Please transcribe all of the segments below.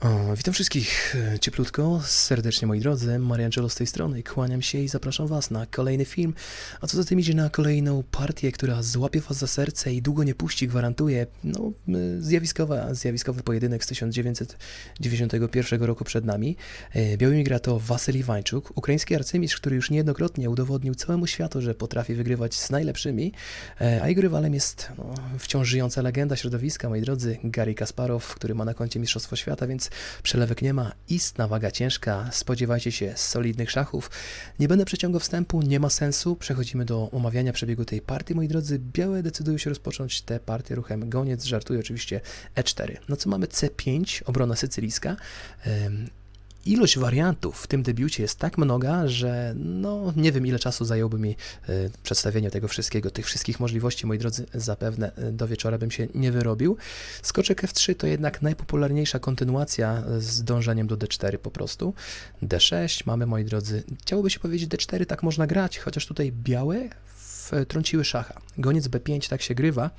O, witam wszystkich e, cieplutko, serdecznie moi drodzy, Mariangelo z tej strony, kłaniam się i zapraszam was na kolejny film, a co za tym idzie na kolejną partię, która złapie was za serce i długo nie puści, gwarantuję, no, y, zjawiskowa, zjawiskowy pojedynek z 1991 roku przed nami. E, Białymi gra to Wasyli Wańczuk, ukraiński arcymistrz, który już niejednokrotnie udowodnił całemu światu, że potrafi wygrywać z najlepszymi, e, a jego rywalem jest no, wciąż żyjąca legenda środowiska, moi drodzy, Gary Kasparow, który ma na koncie Mistrzostwo Świata, więc Przelewek nie ma, istna waga ciężka, spodziewajcie się solidnych szachów. Nie będę przeciągał wstępu, nie ma sensu, przechodzimy do omawiania przebiegu tej partii. Moi drodzy, białe decydują się rozpocząć tę partię ruchem goniec, żartuje oczywiście E4. No co mamy C5, obrona sycylijska. Ilość wariantów w tym debiucie jest tak mnoga, że no nie wiem ile czasu zajęłoby mi y, przedstawienie tego wszystkiego, tych wszystkich możliwości, moi drodzy, zapewne y, do wieczora bym się nie wyrobił. Skoczek F3 to jednak najpopularniejsza kontynuacja z dążeniem do D4 po prostu. D6 mamy, moi drodzy, chciałoby się powiedzieć D4 tak można grać, chociaż tutaj białe wtrąciły szacha. Goniec B5 tak się grywa,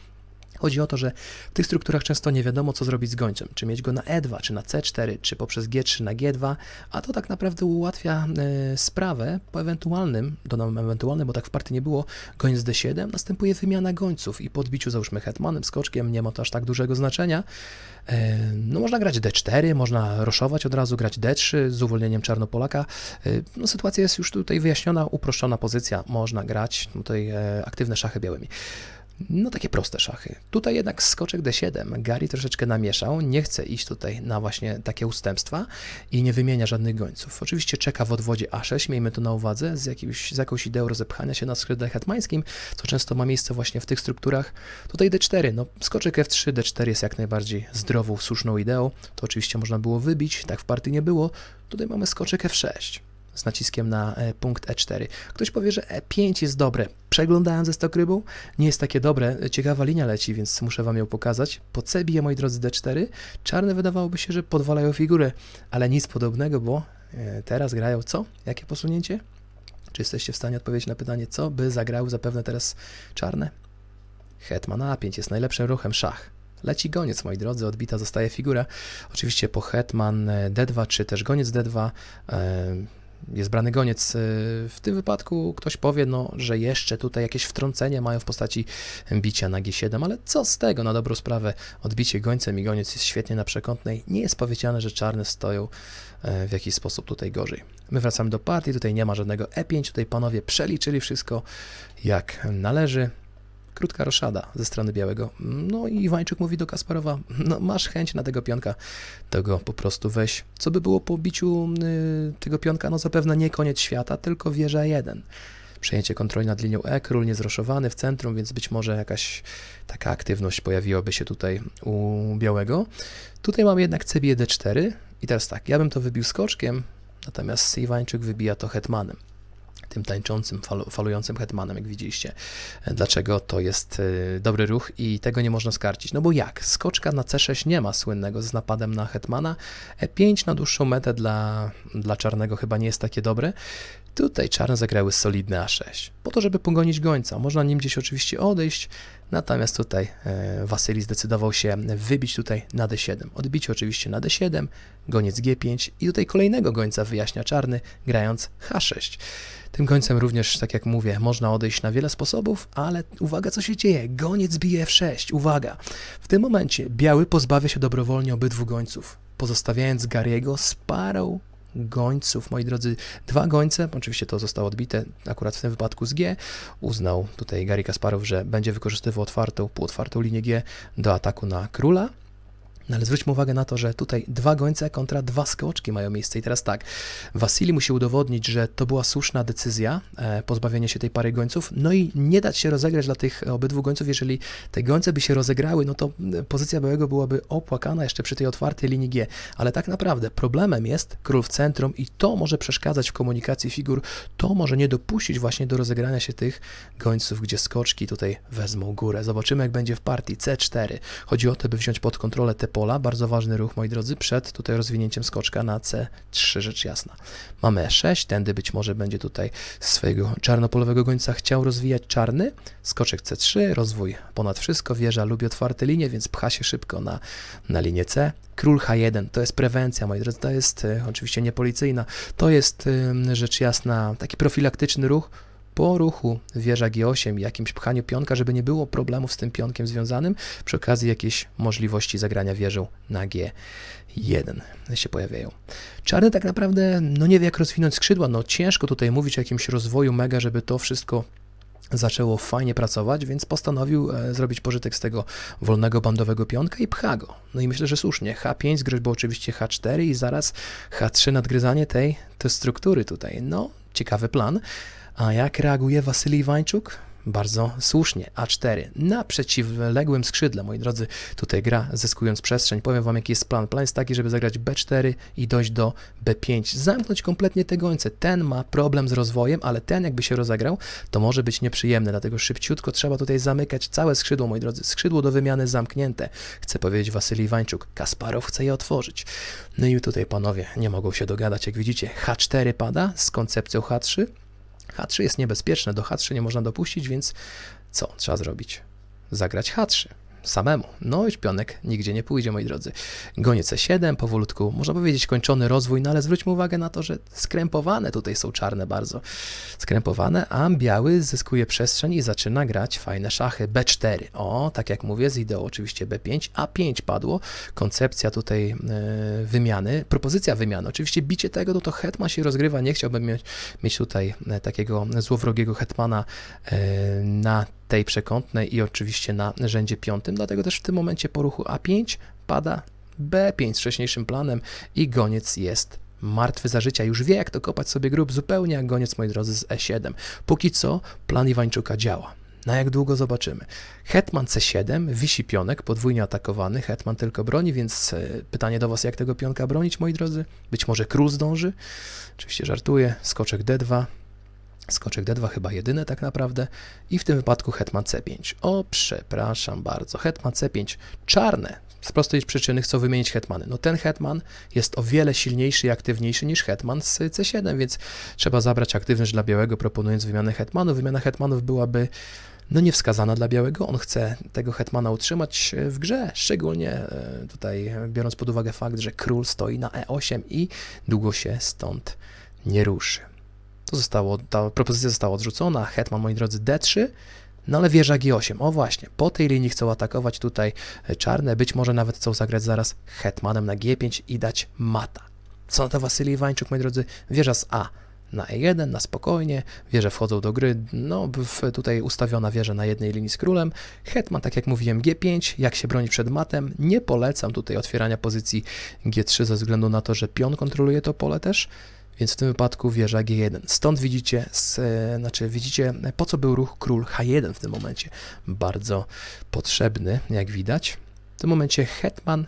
Chodzi o to, że w tych strukturach często nie wiadomo, co zrobić z gońcem. Czy mieć go na E2, czy na C4, czy poprzez G3 na G2, a to tak naprawdę ułatwia e, sprawę po ewentualnym, dodam ewentualnym, bo tak w partii nie było, goniec D7, następuje wymiana gońców i po odbiciu załóżmy hetmanem, skoczkiem, nie ma to aż tak dużego znaczenia. E, no można grać D4, można roszować od razu, grać D3 z uwolnieniem Czarnopolaka. E, no sytuacja jest już tutaj wyjaśniona, uproszczona pozycja, można grać tutaj e, aktywne szachy białymi. No takie proste szachy. Tutaj jednak skoczek D7. Gary troszeczkę namieszał, nie chce iść tutaj na właśnie takie ustępstwa i nie wymienia żadnych gońców. Oczywiście czeka w odwodzie A6, miejmy to na uwadze, z, jakimś, z jakąś ideą rozepchania się na skrzydle hetmańskim, co często ma miejsce właśnie w tych strukturach. Tutaj D4, no skoczek F3, D4 jest jak najbardziej zdrową, słuszną ideą. To oczywiście można było wybić, tak w partii nie było. Tutaj mamy skoczek F6 z naciskiem na e, punkt E4. Ktoś powie, że E5 jest dobre. Przeglądałem ze stok rybą, nie jest takie dobre. Ciekawa linia leci, więc muszę wam ją pokazać. Po C bije, moi drodzy, D4. Czarne wydawałoby się, że podwalają figurę, ale nic podobnego, bo e, teraz grają co? Jakie posunięcie? Czy jesteście w stanie odpowiedzieć na pytanie, co by zagrały zapewne teraz czarne? Hetman A5 jest najlepszym ruchem szach. Leci goniec, moi drodzy, odbita zostaje figura. Oczywiście po hetman e, D2, czy też goniec D2 e, jest brany goniec. E, W tym wypadku ktoś powie, no, że jeszcze tutaj jakieś wtrącenie mają w postaci bicia na G7, ale co z tego, na dobrą sprawę, odbicie gońcem i goniec jest świetnie na przekątnej. Nie jest powiedziane, że czarne stoją e, w jakiś sposób tutaj gorzej. My wracamy do partii, tutaj nie ma żadnego E5, tutaj panowie przeliczyli wszystko jak należy. Krótka roszada ze strony białego. No i Iwańczyk mówi do Kasparowa, no masz chęć na tego pionka, to go po prostu weź. Co by było po biciu y, tego pionka? No zapewne nie koniec świata, tylko wieża 1. Przejęcie kontroli nad linią E, król niezroszowany w centrum, więc być może jakaś taka aktywność pojawiłaby się tutaj u białego. Tutaj mamy jednak C bije D4 i teraz tak, ja bym to wybił skoczkiem, natomiast Iwańczyk wybija to hetmanem tym tańczącym, falu, falującym hetmanem, jak widzieliście. Dlaczego to jest y, dobry ruch i tego nie można skarcić? No bo jak? Skoczka na C6 nie ma słynnego z napadem na hetmana. E5 na dłuższą metę dla, dla czarnego chyba nie jest takie dobre. Tutaj czarne zagrały solidny A6, po to, żeby pogonić gońca. Można nim gdzieś oczywiście odejść, natomiast tutaj e, Wasyli zdecydował się wybić tutaj na D7. Odbicie oczywiście na D7, goniec G5 i tutaj kolejnego gońca wyjaśnia czarny, grając H6. Tym końcem również, tak jak mówię, można odejść na wiele sposobów, ale uwaga, co się dzieje. Goniec bije F6. Uwaga. W tym momencie biały pozbawia się dobrowolnie obydwu gońców, pozostawiając Gary'ego z parą gońców, moi drodzy, dwa gońce, oczywiście to zostało odbite akurat w tym wypadku z G, uznał tutaj Gary Kasparow, że będzie wykorzystywał otwartą, półotwartą linię G do ataku na króla, no ale zwróćmy uwagę na to, że tutaj dwa gońce kontra dwa skoczki mają miejsce. I teraz tak, Wasili musi udowodnić, że to była słuszna decyzja, e, pozbawienie się tej pary gońców, no i nie dać się rozegrać dla tych obydwu gońców. Jeżeli te gońce by się rozegrały, no to pozycja białego byłaby opłakana jeszcze przy tej otwartej linii G. Ale tak naprawdę problemem jest król w centrum i to może przeszkadzać w komunikacji figur, to może nie dopuścić właśnie do rozegrania się tych gońców, gdzie skoczki tutaj wezmą górę. Zobaczymy, jak będzie w partii C4. Chodzi o to, by wziąć pod kontrolę te pola, bardzo ważny ruch, moi drodzy, przed tutaj rozwinięciem skoczka na C3, rzecz jasna. Mamy E6, tędy być może będzie tutaj swojego czarnopolowego gońca chciał rozwijać czarny, skoczek C3, rozwój ponad wszystko, wieża lubi otwarte linie, więc pcha się szybko na, na linię C. Król H1 to jest prewencja, moi drodzy, to jest e, oczywiście niepolicyjna, to jest rzecz jasna taki profilaktyczny ruch, po ruchu wieża G8 i jakimś pchaniu pionka, żeby nie było problemów z tym pionkiem związanym, przy okazji jakieś możliwości zagrania wieżą na G1 się pojawiają. Czarny tak naprawdę no nie wie jak rozwinąć skrzydła, no ciężko tutaj mówić o jakimś rozwoju mega, żeby to wszystko zaczęło fajnie pracować, więc postanowił e, zrobić pożytek z tego wolnego bandowego pionka i pcha go. No i myślę, że słusznie. H5 z groźbą oczywiście H4 i zaraz H3 nadgryzanie tej, tej struktury tutaj. No, ciekawy plan. A jak reaguje Wasylij Wańczuk? Bardzo słusznie. A4 na przeciwległym skrzydle, moi drodzy, tutaj gra zyskując przestrzeń. Powiem wam, jaki jest plan. Plan jest taki, żeby zagrać B4 i dojść do B5. Zamknąć kompletnie te gońce. Ten ma problem z rozwojem, ale ten jakby się rozegrał, to może być nieprzyjemny, dlatego szybciutko trzeba tutaj zamykać całe skrzydło, moi drodzy. Skrzydło do wymiany zamknięte, chce powiedzieć Wasylij Wańczuk. Kasparow chce je otworzyć. No i tutaj panowie nie mogą się dogadać, jak widzicie. H4 pada z koncepcją H3. H3 jest niebezpieczne, do H3 nie można dopuścić, więc co trzeba zrobić? Zagrać H3 samemu. No i pionek nigdzie nie pójdzie, moi drodzy. Gonie C7, powolutku, można powiedzieć kończony rozwój, no ale zwróćmy uwagę na to, że skrępowane tutaj są czarne bardzo. Skrępowane, a biały zyskuje przestrzeń i zaczyna grać fajne szachy. B4, o, tak jak mówię, z ideą oczywiście B5, A5 padło. Koncepcja tutaj e, wymiany, propozycja wymiany. Oczywiście bicie tego, no to hetman się rozgrywa, nie chciałbym mieć, mieć tutaj e, takiego złowrogiego hetmana e, na tej przekątnej i oczywiście na rzędzie piątym, dlatego też w tym momencie po ruchu A5 pada B5 z wcześniejszym planem i goniec jest martwy za życia. Już wie, jak to kopać sobie grób, zupełnie jak goniec, moi drodzy, z E7. Póki co plan Iwańczuka działa. Na jak długo zobaczymy. Hetman C7, wisi pionek, podwójnie atakowany, Hetman tylko broni, więc e, pytanie do Was, jak tego pionka bronić, moi drodzy? Być może król zdąży? Oczywiście żartuję, skoczek D2, Skoczek D2 chyba jedyne tak naprawdę i w tym wypadku hetman C5. O, przepraszam bardzo, hetman C5 czarne. Z prostej przyczyny chcą wymienić hetmany. No ten hetman jest o wiele silniejszy i aktywniejszy niż hetman z C7, więc trzeba zabrać aktywność dla białego, proponując wymianę hetmanów. Wymiana hetmanów byłaby no niewskazana dla białego. On chce tego hetmana utrzymać w grze, szczególnie e, tutaj biorąc pod uwagę fakt, że król stoi na E8 i długo się stąd nie ruszy. To zostało, ta propozycja została odrzucona. Hetman, moi drodzy, D3. No ale wieża G8. O właśnie, po tej linii chcą atakować tutaj czarne. Być może nawet chcą zagrać zaraz hetmanem na G5 i dać mata. Co na to Wasylij Iwańczuk, moi drodzy? Wieża z A na E1, na spokojnie, wieże wchodzą do gry, no tutaj ustawiona wieża na jednej linii z królem, hetman, tak jak mówiłem, G5, jak się broni przed matem, nie polecam tutaj otwierania pozycji G3 ze względu na to, że pion kontroluje to pole też, więc w tym wypadku wieża G1. Stąd widzicie, z, znaczy widzicie, po co był ruch król H1 w tym momencie. Bardzo potrzebny, jak widać. W tym momencie hetman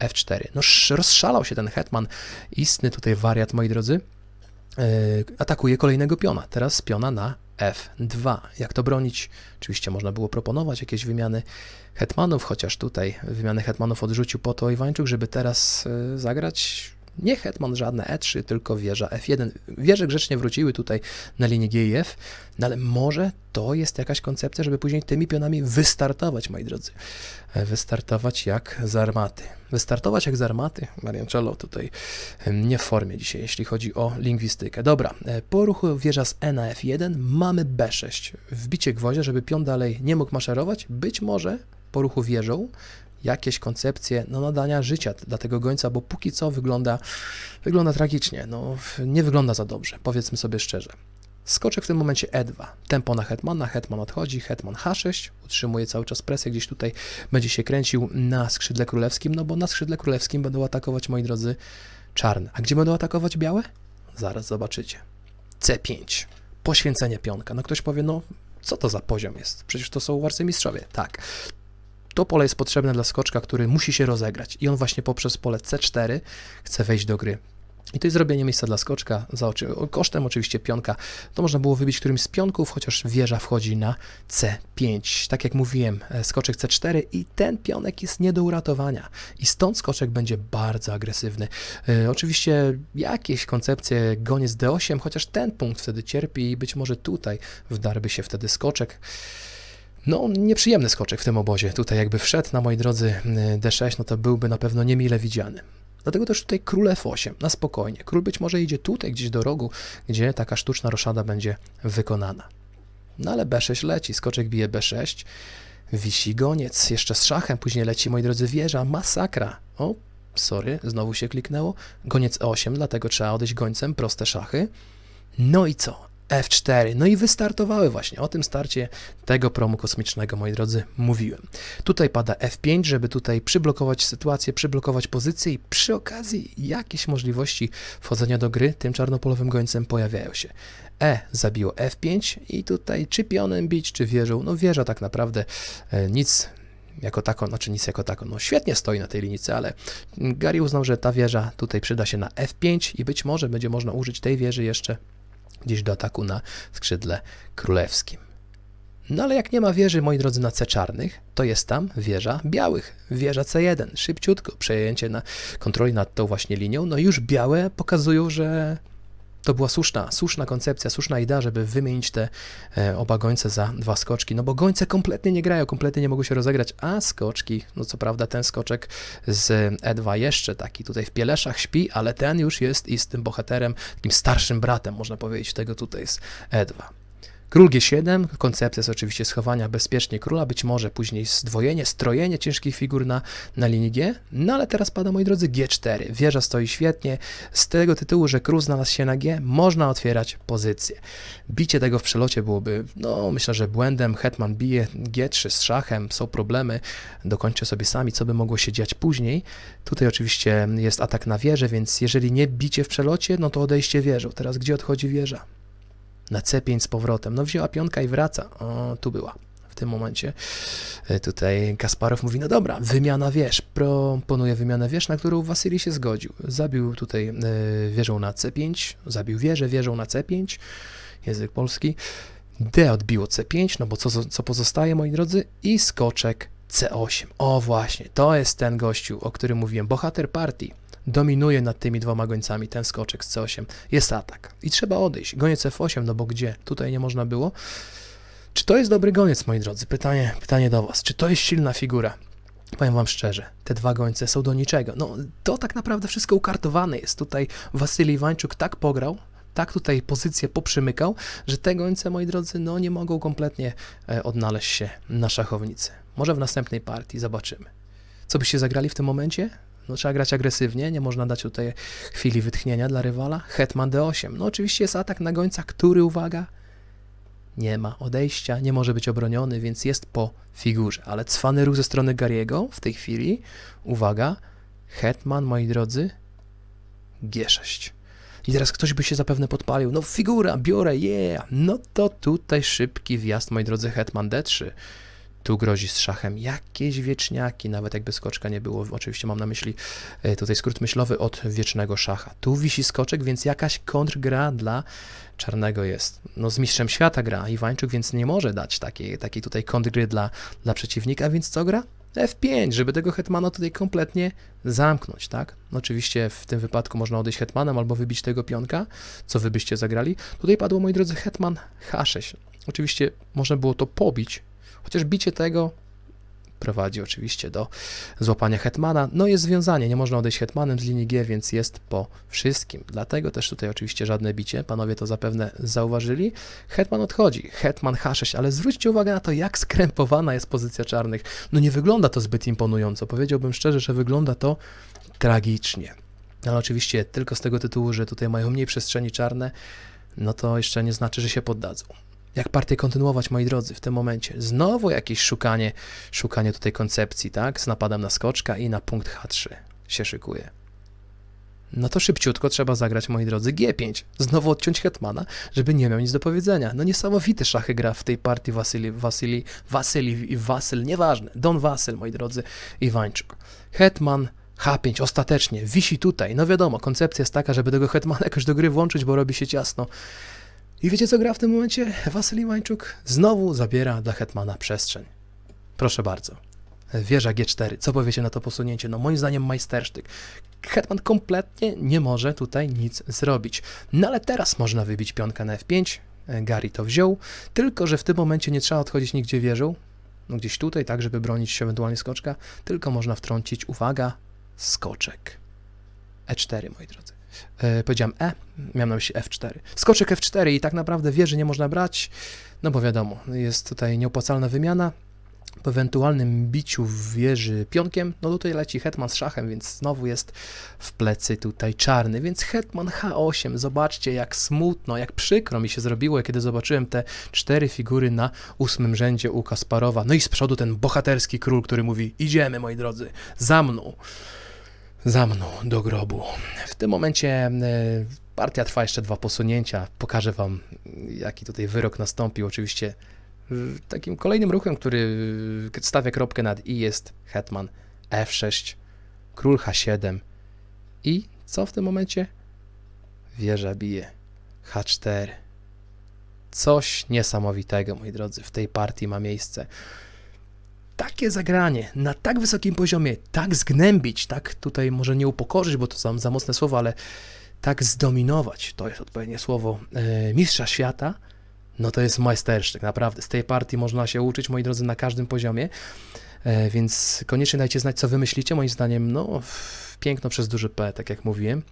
F4. No rozszalał się ten hetman, istny tutaj wariat, moi drodzy. Yy, atakuje kolejnego piona, teraz piona na F2. Jak to bronić? Oczywiście można było proponować jakieś wymiany hetmanów, chociaż tutaj wymiany hetmanów odrzucił po to Iwańczuk, żeby teraz zagrać nie hetman żadne E3, tylko wieża F1. Wieże grzecznie wróciły tutaj na linię G i F, no ale może to jest jakaś koncepcja, żeby później tymi pionami wystartować, moi drodzy. Wystartować jak z armaty. Wystartować jak z armaty. Mariancello tutaj nie w formie dzisiaj, jeśli chodzi o lingwistykę. Dobra, po ruchu wieża z E na F1 mamy B6. Wbicie gwoździa, żeby pion dalej nie mógł maszerować. Być może po ruchu wieżą jakieś koncepcje no, nadania życia dla tego gońca, bo póki co wygląda, wygląda tragicznie, no, nie wygląda za dobrze, powiedzmy sobie szczerze. Skoczek w tym momencie E2. Tempo na hetmana, hetman odchodzi, hetman H6, utrzymuje cały czas presję, gdzieś tutaj będzie się kręcił na skrzydle królewskim, no bo na skrzydle królewskim będą atakować, moi drodzy, czarne. A gdzie będą atakować białe? Zaraz zobaczycie. C5. Poświęcenie pionka. No ktoś powie, no co to za poziom jest? Przecież to są arcymistrzowie. Tak, to pole jest potrzebne dla skoczka, który musi się rozegrać i on właśnie poprzez pole C4 chce wejść do gry. I to jest zrobienie miejsca dla skoczka, za oczy, kosztem oczywiście pionka. To można było wybić którymś z pionków, chociaż wieża wchodzi na C5. Tak jak mówiłem, e, skoczek C4 i ten pionek jest nie do uratowania. I stąd skoczek będzie bardzo agresywny. E, oczywiście jakieś koncepcje goniec D8, chociaż ten punkt wtedy cierpi i być może tutaj wdarby się wtedy skoczek. No, nieprzyjemny skoczek w tym obozie. Tutaj jakby wszedł na moi drodzy y, D6, no to byłby na pewno niemile widziany. Dlatego też tutaj król F8, na spokojnie. Król być może idzie tutaj, gdzieś do rogu, gdzie taka sztuczna roszada będzie wykonana. No ale B6 leci, skoczek bije B6, wisi goniec, jeszcze z szachem, później leci, moi drodzy, wieża, masakra. O, sorry, znowu się kliknęło. Goniec E8, dlatego trzeba odejść gońcem, proste szachy. No i co? F4. No i wystartowały właśnie. O tym starcie tego promu kosmicznego, moi drodzy, mówiłem. Tutaj pada F5, żeby tutaj przyblokować sytuację, przyblokować pozycję i przy okazji jakieś możliwości wchodzenia do gry tym czarnopolowym gońcem pojawiają się. E zabiło F5 i tutaj czy pionem bić, czy wieżą. No wieża tak naprawdę e, nic jako taką, znaczy nic jako taką, no świetnie stoi na tej linijce, ale Gary uznał, że ta wieża tutaj przyda się na F5 i być może będzie można użyć tej wieży jeszcze gdzieś do ataku na skrzydle królewskim. No ale jak nie ma wieży, moi drodzy, na C czarnych, to jest tam wieża białych, wieża C1, szybciutko, przejęcie na kontroli nad tą właśnie linią, no już białe pokazują, że to była słuszna, słuszna koncepcja, słuszna idea, żeby wymienić te e, oba gońce za dwa skoczki, no bo gońce kompletnie nie grają, kompletnie nie mogą się rozegrać, a skoczki, no co prawda ten skoczek z E2 jeszcze taki tutaj w pieleszach śpi, ale ten już jest istym bohaterem, takim starszym bratem, można powiedzieć, tego tutaj z E2. Król G7, koncepcja jest oczywiście schowania bezpiecznie króla, być może później zdwojenie, strojenie ciężkich figur na, na linii G, no ale teraz pada, moi drodzy, G4. Wieża stoi świetnie, z tego tytułu, że król znalazł się na G, można otwierać pozycję. Bicie tego w przelocie byłoby, no myślę, że błędem, hetman bije G3 z szachem, są problemy, dokończę sobie sami, co by mogło się dziać później. Tutaj oczywiście jest atak na wieżę, więc jeżeli nie bicie w przelocie, no to odejście wieżą. Teraz gdzie odchodzi wieża? Na C5 z powrotem. No wzięła pionka i wraca. O, tu była. W tym momencie e, tutaj Kasparow mówi, no dobra, wymiana wież. Proponuje wymianę wież, na którą Wasylii się zgodził. Zabił tutaj y, wieżą na C5, zabił wieżę wieżą na C5, język polski. D odbiło C5, no bo co, co pozostaje, moi drodzy? I skoczek C8. O właśnie, to jest ten gościu, o którym mówiłem, bohater partii dominuje nad tymi dwoma gońcami, ten skoczek z C8, jest atak. I trzeba odejść. Goniec F8, no bo gdzie? Tutaj nie można było. Czy to jest dobry goniec, moi drodzy? Pytanie, pytanie do Was. Czy to jest silna figura? Powiem Wam szczerze, te dwa gońce są do niczego. No, to tak naprawdę wszystko ukartowane jest. Tutaj Wasylij Wańczuk tak pograł, tak tutaj pozycję poprzymykał, że te gońce, moi drodzy, no nie mogą kompletnie e, odnaleźć się na szachownicy. Może w następnej partii zobaczymy. Co byście zagrali w tym momencie? No, trzeba grać agresywnie, nie można dać tutaj chwili wytchnienia dla rywala. Hetman D8. No oczywiście jest atak na gońca, który, uwaga, nie ma odejścia, nie może być obroniony, więc jest po figurze. Ale cwany ruch ze strony Gariego w tej chwili, uwaga, Hetman, moi drodzy, G6. I teraz ktoś by się zapewne podpalił, no figura, biorę, yeah, no to tutaj szybki wjazd, moi drodzy, Hetman D3. Tu grozi z szachem jakieś wieczniaki, nawet jakby skoczka nie było. Oczywiście mam na myśli e, tutaj skrót myślowy od wiecznego szacha. Tu wisi skoczek, więc jakaś kontrgra dla czarnego jest. No z mistrzem świata gra Iwańczuk, więc nie może dać takiej, takiej tutaj kontrgry dla, dla przeciwnika, więc co gra? F5, żeby tego hetmana tutaj kompletnie zamknąć, tak? Oczywiście w tym wypadku można odejść hetmanem albo wybić tego pionka, co wy byście zagrali. Tutaj padło, moi drodzy, hetman H6. Oczywiście można było to pobić, Chociaż bicie tego prowadzi oczywiście do złapania hetmana. No jest związanie, nie można odejść hetmanem z linii G, więc jest po wszystkim. Dlatego też tutaj oczywiście żadne bicie, panowie to zapewne zauważyli. Hetman odchodzi, hetman H6, ale zwróćcie uwagę na to, jak skrępowana jest pozycja czarnych. No nie wygląda to zbyt imponująco, powiedziałbym szczerze, że wygląda to tragicznie. Ale oczywiście tylko z tego tytułu, że tutaj mają mniej przestrzeni czarne, no to jeszcze nie znaczy, że się poddadzą jak partię kontynuować, moi drodzy, w tym momencie. Znowu jakieś szukanie, szukanie tutaj koncepcji, tak? Z napadem na skoczka i na punkt H3 się szykuje. No to szybciutko trzeba zagrać, moi drodzy, G5. Znowu odciąć hetmana, żeby nie miał nic do powiedzenia. No niesamowite szachy gra w tej partii Wasyli, Wasyli, Wasyli i Wasyl, nieważne. Don Wasyl, moi drodzy, Iwańczuk. Hetman H5 ostatecznie wisi tutaj. No wiadomo, koncepcja jest taka, żeby tego hetmana jakoś do gry włączyć, bo robi się ciasno. I wiecie co gra w tym momencie? Wasyl Łańczuk znowu zabiera dla hetmana przestrzeń. Proszę bardzo. Wieża G4. Co powiecie na to posunięcie? No moim zdaniem majstersztyk. Hetman kompletnie nie może tutaj nic zrobić. No ale teraz można wybić pionkę na F5. E, Gary to wziął, tylko że w tym momencie nie trzeba odchodzić nigdzie wieżą, no gdzieś tutaj, tak, żeby bronić się ewentualnie skoczka, tylko można wtrącić, uwaga, skoczek. E4, moi drodzy. E, powiedziałem E, miałem na myśli F4. Skoczek F4 i tak naprawdę wieży nie można brać, no bo wiadomo, jest tutaj nieopłacalna wymiana. Po ewentualnym biciu wieży pionkiem, no tutaj leci hetman z szachem, więc znowu jest w plecy tutaj czarny, więc hetman H8, zobaczcie jak smutno, jak przykro mi się zrobiło, kiedy zobaczyłem te cztery figury na ósmym rzędzie u Kasparowa. No i z przodu ten bohaterski król, który mówi, idziemy moi drodzy, za mną za mną do grobu. W tym momencie e, partia trwa jeszcze dwa posunięcia. Pokażę Wam, jaki tutaj wyrok nastąpił. Oczywiście takim kolejnym ruchem, który e, stawia kropkę nad i jest hetman F6, król H7 i co w tym momencie? Wieża bije H4. Coś niesamowitego, moi drodzy, w tej partii ma miejsce takie zagranie na tak wysokim poziomie, tak zgnębić, tak tutaj może nie upokorzyć, bo to są za mocne słowa, ale tak zdominować, to jest odpowiednie słowo, e, mistrza świata, no to jest majstersztyk, naprawdę. Z tej partii można się uczyć, moi drodzy, na każdym poziomie, e, więc koniecznie dajcie znać, co wy myślicie. Moim zdaniem, no, piękno przez duży P, tak jak mówiłem.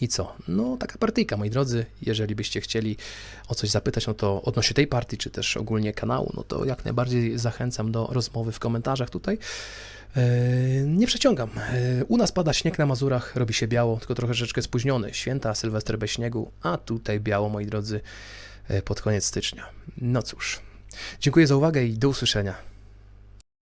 I co? No, taka partyjka, moi drodzy. Jeżeli byście chcieli o coś zapytać, no to odnośnie tej partii, czy też ogólnie kanału, no to jak najbardziej zachęcam do rozmowy w komentarzach tutaj. E, Nie przeciągam. E, U nas pada śnieg na Mazurach, robi się biało, tylko troszeczkę spóźniony. Święta, Sylwester bez śniegu, a tutaj biało, moi drodzy, e, pod koniec stycznia. No cóż, dziękuję za uwagę i do usłyszenia.